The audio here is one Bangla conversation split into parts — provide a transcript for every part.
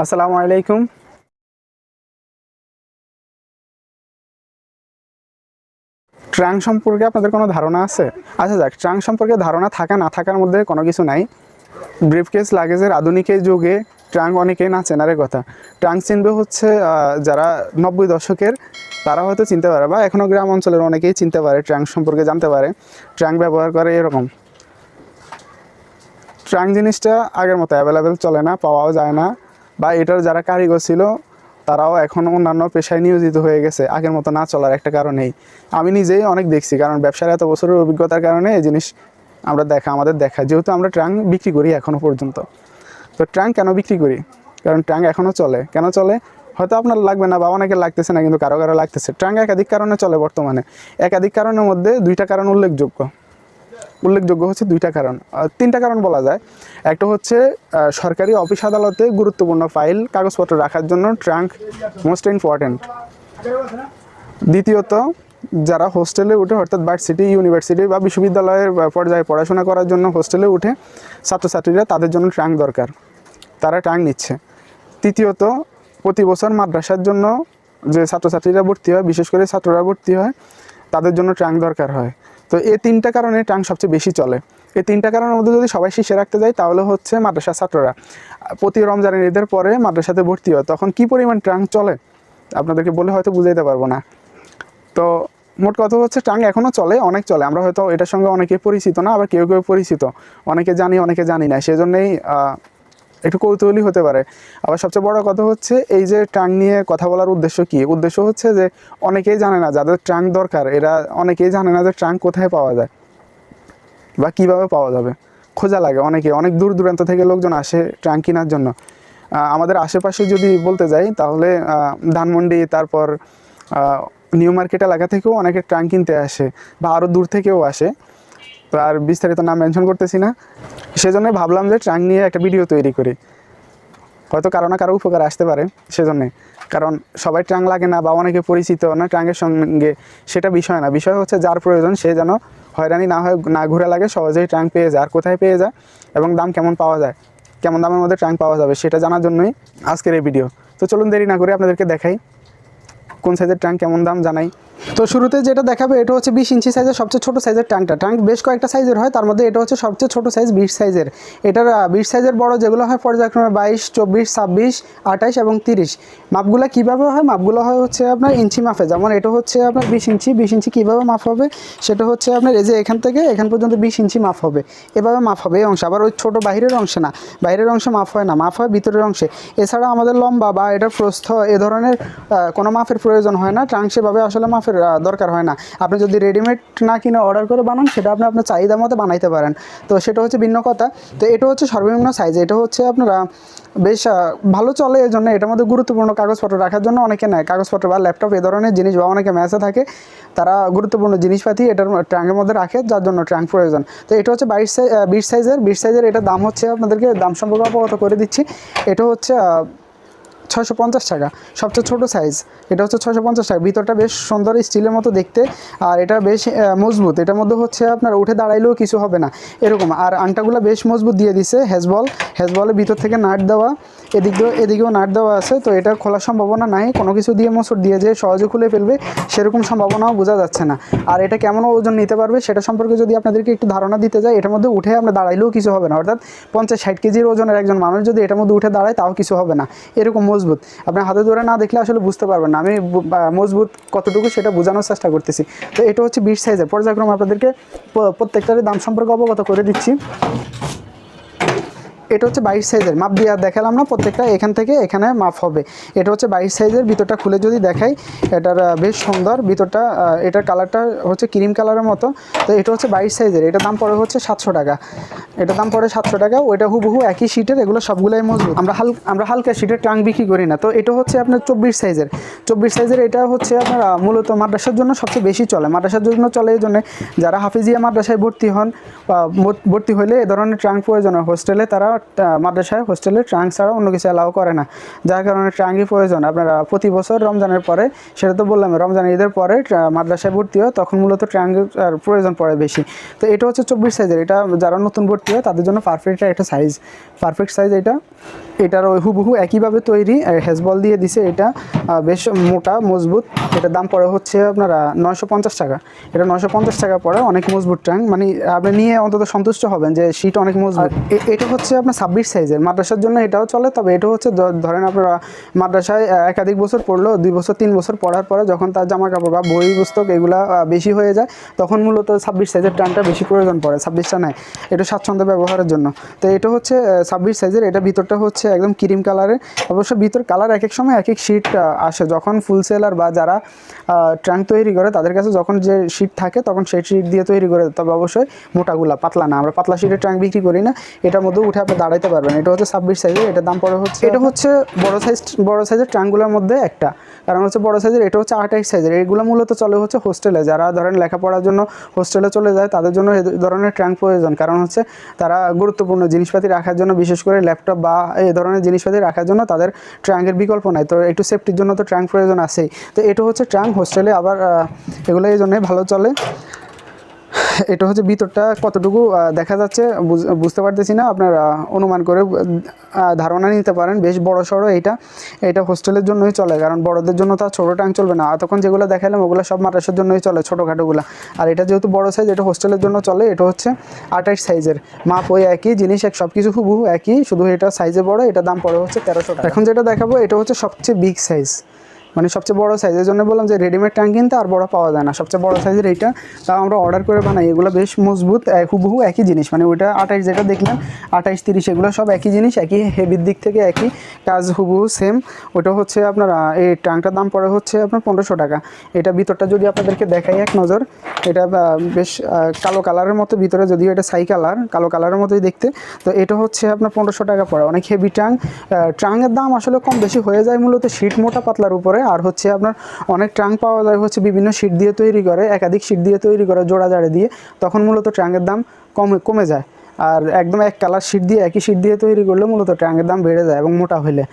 আসসালামু আলাইকুম। ট্রাঙ্ক সম্পর্কে আপনাদের কোনো ধারণা আছে? আচ্ছা যাক ট্রাঙ্ক সম্পর্কে ধারণা থাকা, না থাকার মধ্যে কোনো কিছু নাই। ব্রিফকেস, লাগেজের আধুনিক যুগে ট্রাঙ্ক অনেকেই না চেনারে কথা। ট্রাঙ্ক চিনবে হচ্ছে যারা নব্বই দশকের, তারা হয়তো চিনতে পারে বা এখনও গ্রাম অঞ্চলের অনেকেই চিনতে পারে ট্রাঙ্ক সম্পর্কে জানতে পারে। ট্রাঙ্ক ব্যবহার করে এরকম। ট্রাঙ্ক জিনিসটা আগের মতো অ্যাভেলেবেল চলে না, পাওয়াও যায় না। বা এটার যারা কারিগর ছিল, তারাও এখন অন্যান্য পেশায় নিয়োজিত হয়ে গেছে, আগের মতো না চলার একটা কারণেই। আমি নিজেই অনেক দেখছি, কারণ ব্যবসার এত বছরের অভিজ্ঞতার কারণে এই জিনিস আমরা দেখা, আমাদের দেখা। যেহেতু আমরা ট্রাঙ্ক বিক্রি করি এখনও পর্যন্ত। তো ট্রাঙ্ক কেন বিক্রি করি? কারণ ট্রাঙ্ক এখনও চলে। কেন চলে? হয়তো আপনার লাগবে না বা অনেকের লাগতেছে না, কিন্তু কারও কারও লাগতেছে। ট্রাঙ্ক একাধিক কারণে চলে বর্তমানে। একাধিক কারণের মধ্যে দুইটা কারণ উল্লেখযোগ্য। উল্লেখযোগ্য হচ্ছে দুইটা কারণ। তিনটা কারণ বলা যায়। একটা হচ্ছে সরকারি অফিস আদালতে গুরুত্বপূর্ণ ফাইল কাগজপত্র রাখার জন্য ট্রাঙ্ক মোস্ট ইম্পর্ট্যান্ট। দ্বিতীয়ত, যারা হোস্টেলে উঠে, অর্থাৎ ভার্সিটি ইউনিভার্সিটি বা বিশ্ববিদ্যালয়ের পর্যায়ে পড়াশোনা করার জন্য হোস্টেলে উঠে ছাত্রছাত্রীরা তাদের জন্য ট্রাঙ্ক দরকার। তারা ট্রাঙ্ক নিচ্ছে। তৃতীয়ত, প্রতি বছর মাদ্রাসার জন্য যে ছাত্রছাত্রীরা ভর্তি হয়, বিশেষ করে ছাত্ররা ভর্তি হয়, তাদের জন্য ট্রাঙ্ক দরকার হয়। তো এই তিনটা কারণে ট্রাঙ্ক সবচেয়ে বেশি চলে। এই তিনটা কারণের মধ্যে যদি সবাই শীর্ষে রাখতে যায়, তাহলে হচ্ছে মাদ্রাসা ছাত্ররা। প্রতি রমজানের ঈদের পরে মাদ্রাসাতে ভর্তি হয়, তখন কি পরিমাণ ট্রাঙ্ক চলে? আপনাদেরকে বলে হয়তো বুঝাইতে পারব না। তো মোট কথা হচ্ছে ট্রাঙ্ক এখনও চলে, অনেক চলে। আমরা হয়তো এটার সঙ্গে অনেকে পরিচিত না, আবার কেউ কেউ পরিচিত। অনেকে জানি অনেকে জানি না। সেজন্যই একটু কৌতূহলী হতে পারে। আবার সবচেয়ে বড় কথা হচ্ছে, এই যে ট্রাঙ্ক নিয়ে কথা বলার উদ্দেশ্য কি? উদ্দেশ্য হচ্ছে যে, অনেকেই জানে না, যাদের ট্রাঙ্ক দরকার, এরা অনেকেই জানে না যে ট্রাঙ্ক কোথায় পাওয়া যায় বা কীভাবে পাওয়া যাবে। খোঁজা লাগে অনেকে, অনেক দূর দূরান্ত থেকে লোকজন আসে ট্রাঙ্ক কেনার জন্য। আমাদের আশেপাশে যদি বলতে যাই, তাহলে ধানমন্ডি, তারপর নিউ মার্কেট এলাকা থেকেও অনেকে ট্রাঙ্ক কিনতে আসে বা আরও দূর থেকেও আসে। আর বিস্তারিত নাম মেনশন করতেছি না। সেজন্য ভাবলাম যে ট্রাঙ্ক নিয়ে একটা ভিডিও তৈরি করি। হয়তো কারও না কারও উপকার আসতে পারে সেজন্যে। কারণ সবাই ট্রাঙ্ক লাগে না বা অনেকে পরিচিত না ট্রাঙ্কের সঙ্গে সেটা বিষয় না। বিষয় হচ্ছে যার প্রয়োজন সে যেন হয়রানি না হয়, না ঘুরে লাগে, সহজেই ট্রাঙ্ক পেয়ে যায়। আর কোথায় পেয়ে যায় এবং দাম কেমন পাওয়া যায়? কেমন দামের মধ্যে ট্রাঙ্ক পাওয়া যাবে সেটা জানার জন্যই আজকের এই ভিডিও। তো চলুন দেরি না করে আপনাদেরকে দেখাই। কোন সাইজের ট্যাঙ্ক কেমন দাম জানাই। তো শুরুতে যেটা দেখাবে, এটা হচ্ছে বিশ ইঞ্চি সাইজের সবচেয়ে ছোটো সাইজের ট্যাঙ্কটা ট্যাঙ্ক বেশ কয়েকটা সাইজের হয়, তার মধ্যে এটা হচ্ছে সবচেয়ে ছোটো সাইজ বিশ সাইজের এটার বিশ সাইজের বড় যেগুলো হয়, পর্যায়ক্রমে বাইশ, চব্বিশ, ছাব্বিশ, আঠাইশ এবং তিরিশ। মাপগুলো কীভাবে হয়? মাপগুলো হয় হচ্ছে আপনার ইঞ্চি মাপে। যেমন এটা হচ্ছে আপনার বিশ ইঞ্চি। বিশ ইঞ্চি কীভাবে মাপ হবে? সেটা হচ্ছে আপনার এই যে এখান থেকে, এখান পর্যন্ত বিশ ইঞ্চি মাপ হবে। এভাবে মাপ হবে এই অংশ। আবার ওই ছোটো বাইরের অংশে না। বাইরের অংশে মাপ হয় না। মাপ হয় ভিতরের অংশে। এছাড়া আমাদের লম্বা বা এটার প্রস্থ এ ধরনের কোনো মাপের প্রয়োজন হয় না। ট্রাঙ্ক সেভাবে আসলে মাপের দরকার হয় না। আপনি যদি রেডিমেড না কিনে অর্ডার করে বানান, সেটা আপনি আপনার চাহিদা মতো বানাইতে পারেন। তো সেটা হচ্ছে ভিন্ন কথা। তো এটা হচ্ছে সর্বনিম্ন সাইজ এটা হচ্ছে আপনারা বেশ ভালো চলে এই জন্য এটার মধ্যে গুরুত্বপূর্ণ কাগজপত্র রাখার জন্য অনেকে নেয়। কাগজপত্র বা ল্যাপটপ এ ধরনের জিনিস বা অনেকে ম্যাচে থাকে, তারা গুরুত্বপূর্ণ জিনিসপাতি এটার ট্রাঙ্কের মধ্যে রাখে, যার জন্য ট্রাঙ্ক প্রয়োজন। তো এটা হচ্ছে বাইশ সাইজ বিশ সাইজের বিশ সাইজের এটার দাম হচ্ছে আপনাদেরকে, দাম সম্পর্কে অবগত করে দিচ্ছি। এটা হচ্ছে ছয়শো পঞ্চাশ টাকা। সবচেয়ে ছোটো সাইজ এটা হচ্ছে ছয়শো পঞ্চাশ টাকা। ভিতরটা বেশ সুন্দর স্টিলের মতো দেখতে। আর এটা বেশ মজবুত। এটার মধ্যে হচ্ছে আপনার উঠে দাঁড়াইলেও কিছু হবে না। এরকম। আর আংটাগুলো বেশ মজবুত দিয়ে দিছে হেজবল হেজবলের ভিতর থেকে নাট দেওয়া। এদিক এদিকেও নাট দেওয়া আছে, তো এটা খোলার সম্ভাবনা নাই। কোনো কিছু দিয়ে মোচড় দিয়ে যে সহজে খুলে ফেলবে, সেরকম সম্ভাবনাও বোঝা যাচ্ছে না। আর এটা কেমন ওজন নিতে পারবে, সেটা সম্পর্কে যদি আপনাদেরকে একটু ধারণা দিতে যায় এটার মধ্যে উঠে আমরা দাঁড়াইলেও কিছু হবে না। অর্থাৎ পঞ্চাশ ষাট কেজির ওজনের একজন মানুষ যদি এটার মধ্যে উঠে দাঁড়ায়, তাও কিছু হবে না। এরকম মজবুত। আপনি হাতে ধরে না দেখলে আসলে বুঝতে পারবেন না। আমি মজবুত কতটুকু সেটা বোঝানোর চেষ্টা করতেছি। তো এটা হচ্ছে বিশ সাইজের। পর্যায়ক্রমে আপনাদেরকে প্রত্যেকটারই দাম সম্পর্কে অবগত করে দিচ্ছি। এটা হচ্ছে বাইশ সাইজের। মাপ দিয়ে আর দেখালাম না, প্রত্যেকটা এখান থেকে এখানে মাপ হবে। এটা হচ্ছে বাইশ সাইজের, ভিতরটা খুলে যদি দেখাই, এটার বেশ সুন্দর। ভিতরটা এটার কালারটা হচ্ছে ক্রিম কালারের মতো। তো এটা হচ্ছে বাইশ সাইজের। এটার দাম পড়ে হচ্ছে সাতশো টাকা। এটার দাম পড়ে সাতশো টাকা। ওইটা হুবহু একই শিটের এগুলো সবগুলোই মজবুত। আমরা হাল আমরা হালকা শিটের ট্রাঙ্ক বিক্রি করি না। তো এটা হচ্ছে আপনার চব্বিশ সাইজের। চব্বিশ সাইজের এটা হচ্ছে আপনার মূলত মাদ্রাসার জন্য সবচেয়ে বেশি চলে। মাদ্রাসার জন্য চলে এই জন্য যারা হাফিজিয়া মাদ্রাসায় ভর্তি হন ভর্তি হলে এ ধরনের ট্রাঙ্ক প্রয়োজন হয়। হোস্টেলে তারা মাদ্রাসায় হোস্টেলে ট্রাঙ্ক ছাড়া অন্য কিছু অ্যালাউ করে না। যার কারণে ট্রাঙ্কই প্রয়োজন। আপনারা প্রতি বছর রমজানের পরে, সেটা তো বললাম, রমজান ঈদের পরে মাদ্রাসায় ভর্তি হয় তখন মূলত ট্রাঙ্কের প্রয়োজন পড়ে বেশি। তো এটা হচ্ছে চব্বিশ সাইজের এটা যারা নতুন ভর্তি হয়, তাদের জন্য পারফেক্ট একটা সাইজ পারফেক্ট সাইজ এটা। এটার ওই হুবহু একইভাবে তৈরি হেজবল দিয়ে দিছে এটা বেশ মোটা, মজবুত। এটার দাম পড়ে হচ্ছে আপনারা নয়শো পঞ্চাশ টাকা। এটা নয়শো পঞ্চাশ টাকা পড়ে অনেক মজবুত ট্যাঙ্ক মানে আপনি নিয়ে অন্তত সন্তুষ্ট হবেন যে শীট অনেক মজবুত। এটা হচ্ছে আপনার ছাব্বিশ সাইজের। মাদ্রাসার জন্য এটাও চলে, তবে এটা হচ্ছে ধরেন আপনারা মাদ্রাসায় একাধিক বছর পড়ল, দুই বছর, তিন বছর পড়ার পরে যখন তার জামা কাপড় বা বই পুস্তক এগুলা বেশি হয়ে যায়, তখন মূলত ছাব্বিশ সাইজের ট্যাঙ্কটা বেশি প্রয়োজন পড়ে, ছাব্বিশটা নেয় এটা স্বাচ্ছন্দ্য ব্যবহারের জন্য। তো এটা হচ্ছে ছাব্বিশ সাইজের, এটা ভিতরটা হচ্ছে একদম ক্রিম কালারের। অবশ্য ভিতর কালার এক এক সময় এক এক শিট আসে। যখন ফুল সেলার বা যারা ট্রাঙ্ক তৈরি করে, তাদের কাছে যখন যে শিট থাকে, তখন সেই শিট দিয়ে তৈরি করে তবে অবশ্যই মোটাগুলা পাতলা না। আমরা পাতলা শিটের ট্রাঙ্ক বিক্রি করি না। এটার মধ্যে উঠে দাঁড়াইতে পারবেন। এটা হচ্ছে ছাব্বিশ সাইজের এটার দাম পড়ে হচ্ছে এটা হচ্ছে বড় সাইজ বড় সাইজের ট্রাঙ্কগুলোর মধ্যে একটা। কারণ হচ্ছে বড় সাইজের এটা হচ্ছে আঠাইশ সাইজের এগুলো মূলত চলে হচ্ছে হোস্টেলে যারা ধরেন লেখাপড়ার জন্য হোস্টেলে চলে যায়, তাদের জন্য এই ধরনের ট্রাঙ্ক প্রয়োজন। কারণ হচ্ছে তারা গুরুত্বপূর্ণ জিনিসপাতি রাখার জন্য, বিশেষ করে ল্যাপটপ বা এই ধরনের জিনিসপাতি রাখার জন্য তাদের ট্রাঙ্কের বিকল্প নাই। তো একটু সেফটির জন্য তো ট্রাঙ্ক প্রয়োজন আছেই। তো এটা হচ্ছে ট্রাঙ্ক হোস্টেলে আবার এগুলো এই জন্যই ভালো চলে। এটা হচ্ছে ভিতরটা কতটুকু দেখা যাচ্ছে, বুঝ- বুঝতে পারতেছি না। আপনারা অনুমান করে ধারণা নিতে পারেন। বেশ বড় সড়ো এটা। এটা হোস্টেলের জন্যই চলে, কারণ বড়দের জন্য তো আর ছোটো ট্যাঙ্ক চলবে না। তখন যেগুলো দেখালাম ওগুলো সব মাদ্রাসার জন্যই চলে, ছোটোখাটোগুলো। আর এটা যেহেতু বড় সাইজ এটা হোস্টেলের জন্য চলে, এটা হচ্ছে আঠাইশ সাইজের মাপ ওই একই, জিনিস এক সব কিছু হুবহু একই। শুধু এটা সাইজে বড়, এটা দাম পড়ে হচ্ছে তেরোশো টাকা। এখন যেটা দেখাবো, এটা হচ্ছে সবচেয়ে বিগ সাইজ মানে সবচেয়ে বড় সাইজের জন্য বললাম যে রেডিমেড ট্যাঙ্ক কিনতে আর বড় পাওয়া যায় না। সবচেয়ে বড় সাইজের এইটা, তাও আমরা অর্ডার করে বানাই। এগুলো বেশ মজবুত হুবহু একই জিনিস। মানে ওইটা আঠাইশ যেটা দেখলাম আঠাইশ তিরিশ, এগুলো সব একই জিনিস, একই হেভির দিক থেকে একই কাজ, হুবহু সেম ওটা হচ্ছে আপনার এই ট্যাঙ্কটার দাম পড়ে হচ্ছে আপনার পনেরোশো টাকা। এটা ভিতরটা যদি আপনাদেরকে দেখাই এক নজর, এটা বেশ কালো কালারের মতো ভিতরে, যদিও এটা সাই কালার কালো কালারের মতোই দেখতে। তো এটা হচ্ছে আপনার পনেরোশো টাকা পড়ে। অনেক হেভি ট্যাঙ্ক ট্রাঙ্কের দাম আসলে কম বেশি হয়ে যায় মূলত শীট মোটা পাতলার উপরে। আর হচ্ছে আপনার অনেক ট্রাং পাওয়া যায়, হচ্ছে বিভিন্ন সিট দিয়ে তৈরি করে, একাধিক সিট দিয়ে তৈরি করে, জোড়া জাড়ে দিয়ে, তখন মূলত ট্রাঙ্কের দাম কমে কমে যায়। আর একদম এক কালার সিট দিয়ে, একই সিট দিয়ে তৈরি করলে মূলত ট্রাঙ্কের দাম বেড়ে যায় এবং মোটা হইলে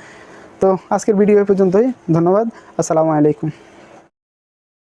তো আজকের ভিডিও পর্যন্তই, ধন্যবাদ, আসসালামু আলাইকুম।